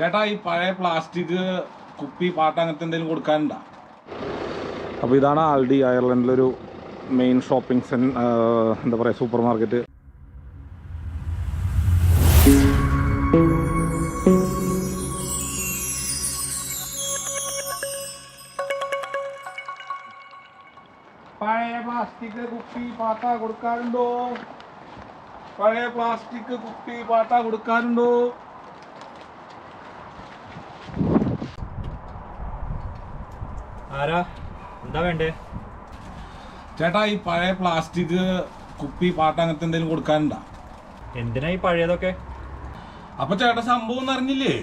ചേട്ടാ ഈ പഴയ പ്ലാസ്റ്റിക് കുപ്പി പാട്ട അങ്ങനത്തെ എന്തെങ്കിലും കൊടുക്കാനുണ്ടോ? അപ്പോൾ ഇതാണ് ആൾഡി അയർലൻഡിലൊരു മെയിൻ ഷോപ്പിംഗ് സെൻ എന്താ പറയുക സൂപ്പർ മാർക്കറ്റ് പഴയ പ്ലാസ്റ്റിക് കുപ്പി പാട്ട കൊടുക്കാറുണ്ടോ പഴയ പ്ലാസ്റ്റിക് കുപ്പി പാട്ട കൊടുക്കാറുണ്ടോ ആരാ? എന്താ വേണ്ടേ? ചേട്ടാ ഈ പഴയ പ്ലാസ്റ്റിക് കുപ്പി പാട്ട് അങ്ങനത്തെ എന്തെങ്കിലും കൊടുക്കാനുണ്ടാ? എന്തിനാ ഈ പഴയതൊക്കെ? അപ്പൊ ചേട്ടാ സംഭവം അറിഞ്ഞില്ലേ?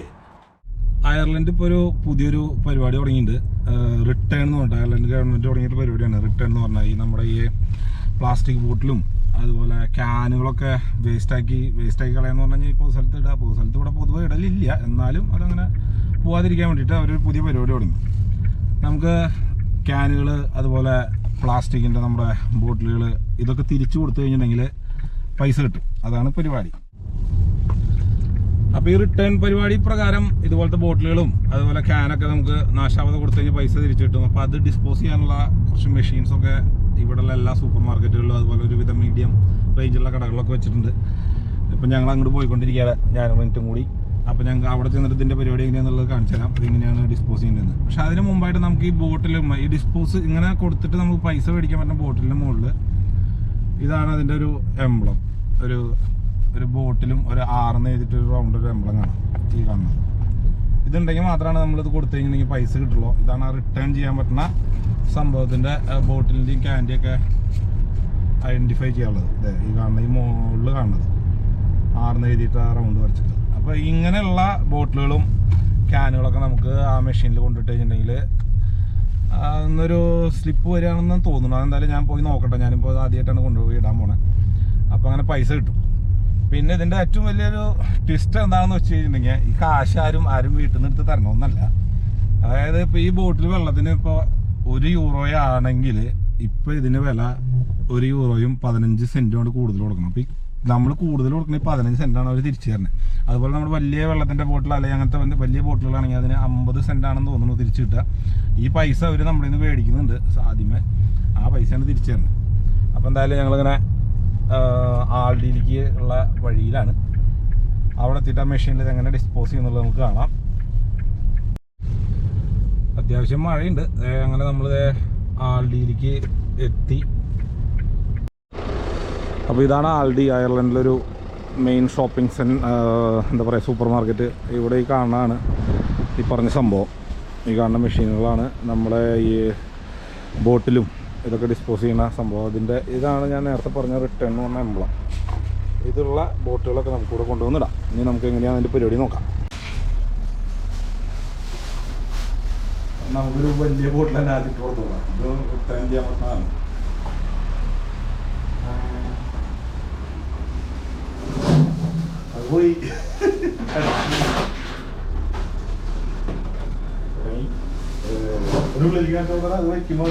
അയർലൻഡ് ഇപ്പോൾ ഒരു പുതിയൊരു പരിപാടി തുടങ്ങിയിട്ടുണ്ട്. റിട്ടേൺ എന്ന് പറഞ്ഞിട്ട് അയർലൻഡ് ഗവൺമെന്റ് തുടങ്ങിയിട്ട് പരിപാടിയാണ്. റിട്ടേൺ എന്ന് പറഞ്ഞാൽ ഈ നമ്മുടെ ഈ പ്ലാസ്റ്റിക് ബോട്ടിലും അതുപോലെ ക്യാനുകളൊക്കെ വേസ്റ്റാക്കി വേസ്റ്റാക്കി കളയാന്ന് പറഞ്ഞു കഴിഞ്ഞാൽ ഇപ്പോൾ സ്ഥലത്ത് ഇടുക പൊതു സ്ഥലത്ത് ഇവിടെ പൊതുവെ ഇടലില്ല. എന്നാലും അതങ്ങനെ പോവാതിരിക്കാൻ വേണ്ടിയിട്ട് അവരൊരു പുതിയ പരിപാടി തുടങ്ങി. നമുക്ക് ക്യാനുകൾ അതുപോലെ പ്ലാസ്റ്റിക്കിന്റെ നമ്മുടെ ബോട്ടിലുകൾ ഇതൊക്കെ തിരിച്ചു കൊടുത്തു കഴിഞ്ഞിട്ടുണ്ടെങ്കിൽ പൈസ കിട്ടും. അതാണ് പരിപാടി. അപ്പോൾ ഈ റിട്ടേൺ പരിപാടി പ്രകാരം ഇതുപോലത്തെ ബോട്ടിലുകളും അതുപോലെ ക്യാനൊക്കെ നമുക്ക് നാശാവത കൊടുത്തു കഴിഞ്ഞാൽ പൈസ തിരിച്ചു കിട്ടും. അപ്പോൾ അത് ഡിസ്പോസ് ചെയ്യാനുള്ള കുറച്ച് മെഷീൻസൊക്കെ ഇവിടെയുള്ള എല്ലാ സൂപ്പർ മാർക്കറ്റുകളിലും അതുപോലെ ഒരുവിധ മീഡിയം റേഞ്ചുള്ള കടകളിലൊക്കെ വെച്ചിട്ടുണ്ട്. ഇപ്പം ഞങ്ങൾ അങ്ങോട്ട് പോയിക്കൊണ്ടിരിക്കുകയാണ്. ഞാൻ മിനിറ്റും കൂടി. അപ്പോൾ ഞങ്ങൾക്ക് അവിടെ ചെന്നിട്ട് ഇതിന്റെ പരിപാടി എങ്ങനെയാണെന്നുള്ളത് കാണിച്ചു തരാം. അതിങ്ങനെയാണ് ഡിസ്പോസ് ചെയ്യുന്നത് പക്ഷേ അതിന് മുമ്പായിട്ട് നമുക്ക് ഈ ബോട്ടിൽ ഈ ഡിസ്പോസ് ഇങ്ങനെ കൊടുത്തിട്ട് നമുക്ക് പൈസ മേടിക്കാൻ പറ്റുന്ന ബോട്ടിലിന്റെ മുകളിൽ ഇതാണ് അതിന്റെ ഒരു എംബ്ലം ഒരു ഒരു ബോട്ടിലും ഒരു ആറെന്ന് എഴുതിയിട്ട് ഒരു റൗണ്ട് ഒരു എംബ്ലം കാണാം. ഈ കാണുന്നത്. ഇതുണ്ടെങ്കിൽ മാത്രമാണ് നമ്മളിത് കൊടുത്തു കഴിഞ്ഞിട്ടുണ്ടെങ്കിൽ പൈസ കിട്ടുള്ളൂ. ഇതാണ് റിട്ടേൺ ചെയ്യാൻ പറ്റുന്ന സംഭവത്തിന്റെ ബോട്ടിലിന്റെയും ക്യാൻഡിയൊക്കെ ഐഡന്റിഫൈ ചെയ്യാനുള്ളത്. ഈ കാണുന്ന ഈ മുകളിൽ കാണുന്നത്. ആറെന്ന് എഴുതിയിട്ട് ആ റൗണ്ട് വരച്ചിട്ട്. അപ്പോൾ ഇങ്ങനെയുള്ള ബോട്ടിലുകളും ക്യാനുകളൊക്കെ നമുക്ക് ആ മെഷീനിൽ കൊണ്ടിട്ട് കഴിഞ്ഞിട്ടുണ്ടെങ്കിൽ ഇന്നൊരു സ്ലിപ്പ് വരികയാണെന്ന് തോന്നുന്നു. അതെന്തായാലും ഞാൻ പോയി നോക്കട്ടെ. ഞാനിപ്പോൾ ആദ്യമായിട്ടാണ് കൊണ്ടുപോയി ഇടാൻ പോണേ. അപ്പോൾ അങ്ങനെ പൈസ കിട്ടും. പിന്നെ ഇതിന്റെ ഏറ്റവും വലിയൊരു ട്വിസ്റ്റ് എന്താണെന്ന് വെച്ച് കഴിഞ്ഞിട്ടുണ്ടെങ്കിൽ ഈ കാശ് ആരും ആരും വീട്ടിൽ നിന്ന് എടുത്ത് തരണമെന്നല്ല അതായത് ഇപ്പോൾ ഈ ബോട്ടിൽ വെള്ളത്തിന് ഇപ്പോൾ ഒരു യൂറോയാണെങ്കിൽ ഇപ്പോൾ ഇതിന് വില ഒരു യൂറോയും പതിനഞ്ച് കൊണ്ട് കൂടുതൽ കൊടുക്കണം. അപ്പോൾ നമ്മൾ കൂടുതൽ കൊടുക്കുന്ന ഈ പതിനഞ്ച് സെന്റാണ് അവർ തിരിച്ചു തരുന്നത് അതുപോലെ നമ്മൾ വലിയ വെള്ളത്തിന്റെ ബോട്ടിൽ അല്ലെങ്കിൽ അങ്ങനത്തെ വലിയ ബോട്ടിലുകളാണെങ്കിൽ അതിന് അമ്പത് ആണെന്ന് തോന്നുന്നു തിരിച്ചു കിട്ടുക. ഈ പൈസ അവർ നമ്മുടെ നിന്ന് മേടിക്കുന്നുണ്ട്. ആദ്യമേ ആ പൈസയാണ് തിരിച്ചു തരുന്നത് അപ്പോൾ എന്തായാലും ഞങ്ങളിങ്ങനെ ആൾഡിയിലേക്ക് ഉള്ള വഴിയിലാണ്. അവിടെ എത്തിയിട്ട് ആ മെഷീനിൽ എങ്ങനെ ഡിസ്പോസ് ചെയ്യുന്നുള്ളത് നമുക്ക് കാണാം. അത്യാവശ്യം മഴയുണ്ട്. അങ്ങനെ നമ്മൾ ആൾഡിയിലേക്ക് എത്തി. അപ്പോൾ ഇതാണ് ആൾഡി അയർലൻഡിലൊരു മെയിൻ ഷോപ്പിംഗ് സെൻ എന്താ പറയുക സൂപ്പർ മാർക്കറ്റ് ഇവിടെ ഈ കാണാണ് ഈ പറഞ്ഞ സംഭവം. ഈ കാണുന്ന മെഷീനുകളാണ് നമ്മുടെ ഈ ബോട്ടിലും ഇതൊക്കെ ഡിസ്പോസ് ചെയ്യുന്ന സംഭവം. അതിന്റെ ഇതാണ് ഞാൻ നേരത്തെ പറഞ്ഞ റിട്ടേൺ എന്ന് പറഞ്ഞ എംബ്ലം ഇതുള്ള ബോട്ടുകളൊക്കെ നമുക്ക് ഇവിടെ കൊണ്ടുവന്നിടാം. ഇനി നമുക്ക് എങ്ങനെയാണ് അതിന്റെ പരിപാടി നോക്കാം. നമുക്കൊരു വലിയ ബോട്ടിൽ തന്നെ ആദ്യം കൊടുത്തോളാം. ഇത് റിട്ടേൺ ചെയ്യാൻ പറ്റുന്നതാണ്. അത് പോയി ഒരു വിളിക്കാൻ തോന്നണ അത് വയ്ക്കുമ്പോൾ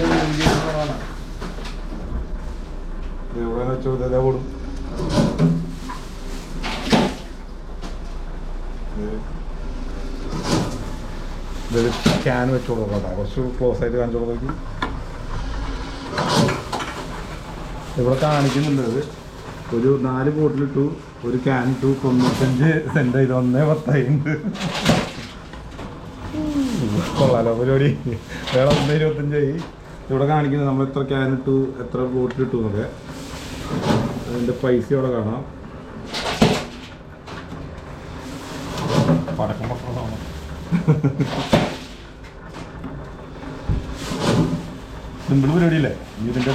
എവിടെ വെച്ചോ ഇതേ ഓടും ഇതൊരു ക്യാൻ വെച്ച് കൊടുക്കാം കേട്ടോ കുറച്ച് ക്ലോസ് ആയിട്ട് കാണിച്ചു ഇവിടെ കാണിക്കുന്നുണ്ട് ഒരു നാല് ബോട്ടിലിട്ടു ഒരു ക്യാൻ ഇട്ടു തൊണ്ണൂറ്റഞ്ച് സെന്റ് ഇത് ഒന്നേ പത്തായിട്ടുണ്ട് കൊള്ളാലോ പരിപാടി വേറെ ഒന്ന് ഇരുപത്തഞ്ചായി. ഇവിടെ കാണിക്കുന്നത് നമ്മൾ എത്ര ക്യാൻ ഇട്ടു എത്ര ബോട്ടിൽ ഇട്ടു എന്നൊക്കെ. അതിന്റെ പൈസ ഇവിടെ കാണാം. പടക്കം പടക്കം സിമ്പിൾ പരിപാടിയില്ലേ ഇതിന്റെ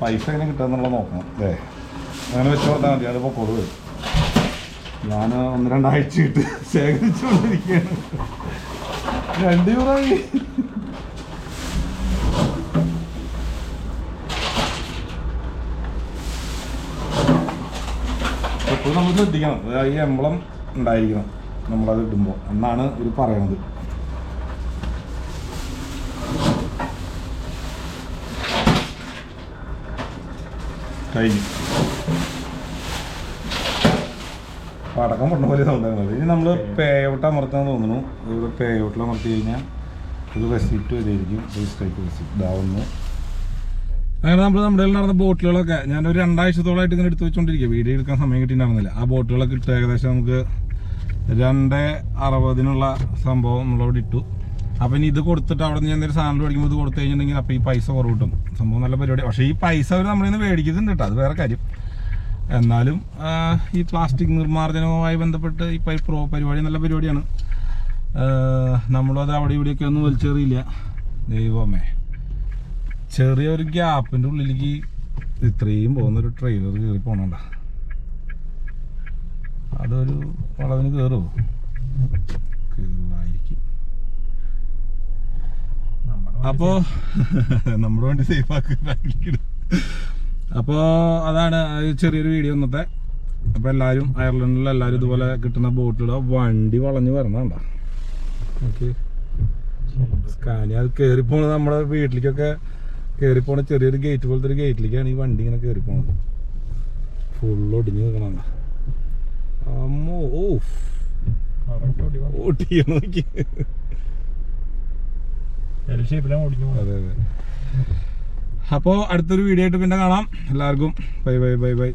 പൈസ എങ്ങനെ കിട്ടുക എന്നുള്ളത് നോക്കണം. അല്ലേ? അങ്ങനെ വെച്ച് കൊടുത്താൽ മതി അതിപ്പോ പൊക്കോട് ഞാൻ ഒന്ന് രണ്ടാഴ്ച ഇട്ട് ശേഖരിച്ചുകൊണ്ടിരിക്കുകയാണ് രണ്ട് യൂറായി എപ്പോഴും നമ്മൾ ശ്രദ്ധിക്കണം. ഈ എംബ്ലം ഉണ്ടായിരിക്കണം. നമ്മളത് ഇടുമ്പോൾ എന്നാണ് ഇവർ പറയണത്. കഴിഞ്ഞു. പടക്കം പൊട്ടുന്ന പോലെ സൗണ്ടാണ് ഇനി നമ്മൾ പേ അമർത്താൻ തോന്നുന്നു. ഇവിടെ പേ അമർത്തി കഴിഞ്ഞാൽ ഒരു റെസിപ്റ്റ് വരെയായിരിക്കും. രജിസ്ട്രേറ്റ് റെസിപ്റ്റ് ഇതാവുന്നു അങ്ങനെ നമ്മൾ നമ്മുടെ നടന്ന ബോട്ടുകളൊക്കെ ഞാനൊരു രണ്ടാഴ്ചത്തോളമായിട്ട് ഇങ്ങനെ എടുത്ത് വെച്ചോണ്ടിരിക്കുക വീഡിയോ എടുക്കാൻ സമയം കിട്ടിയിട്ടുണ്ടായിരുന്നില്ല. ആ ബോട്ടുകളൊക്കെ ഇട്ട് ഏകദേശം നമുക്ക് രണ്ട് അറുപതിനുള്ള സംഭവം നമ്മളവിടെ ഇട്ടു. അപ്പം ഇനി ഇത് കൊടുത്തിട്ട് അവിടെ നിന്ന് എന്തെങ്കിലും സാധനം മേടിക്കുമ്പോൾ ഇത് കൊടുത്തു കഴിഞ്ഞിട്ടുണ്ടെങ്കിൽ അപ്പൊ ഈ പൈസ കുറവ് കിട്ടും. സംഭവം നല്ല പരിപാടി. പക്ഷേ ഈ പൈസ അവർ നമ്മളിൽ നിന്ന് മേടിക്കുന്നുണ്ട് കേട്ടോ അത് വേറെ കാര്യം. എന്നാലും ഈ പ്ലാസ്റ്റിക് നിർമ്മാർജനവുമായി ബന്ധപ്പെട്ട് ഈ പ്രോ പരിപാടി നല്ല പരിപാടിയാണ്. നമ്മളത് അവിടെ ഇവിടെയൊക്കെ ഒന്നും വലിച്ചെറിയില്ല. ദൈവമേ. ചെറിയൊരു ഗ്യാപ്പിന്റെ ഉള്ളിലേക്ക് ഇത്രയും പോകുന്നൊരു ട്രെയിലർ കയറി പോണണ്ട. അതൊരു വളവിന് കയറുമോ കയറുമായിരിക്കും അപ്പോൾ നമ്മുടെ വണ്ടി സേഫ് ആക്കി അപ്പോ അതാണ് ചെറിയൊരു വീഡിയോ ഇന്നത്തെ. അപ്പൊ എല്ലാരും അയർലൻഡിൽ എല്ലാരും ഇതുപോലെ കിട്ടുന്ന ബോട്ടിലൂടെ വണ്ടി വളഞ്ഞു വരണണ്ട സ്കാനി അത് കയറി പോണത് നമ്മുടെ വീട്ടിലേക്കൊക്കെ കയറി പോണ ചെറിയൊരു ഗേറ്റ് പോലത്തെ ഒരു ഗേറ്റിലേക്കാണ് ഈ വണ്ടി ഇങ്ങനെ കയറി പോണത്. ഫുള്ള് ഒടിഞ്ഞു നിൽക്കണ അമ്മോ ഓ ഓട്ടിയ നോക്കി അതെ അതെ. അപ്പോൾ അടുത്തൊരു വീഡിയോ ആയിട്ട് പിന്നെ കാണാം. എല്ലാവർക്കും ബൈ ബൈ ബൈ ബൈ.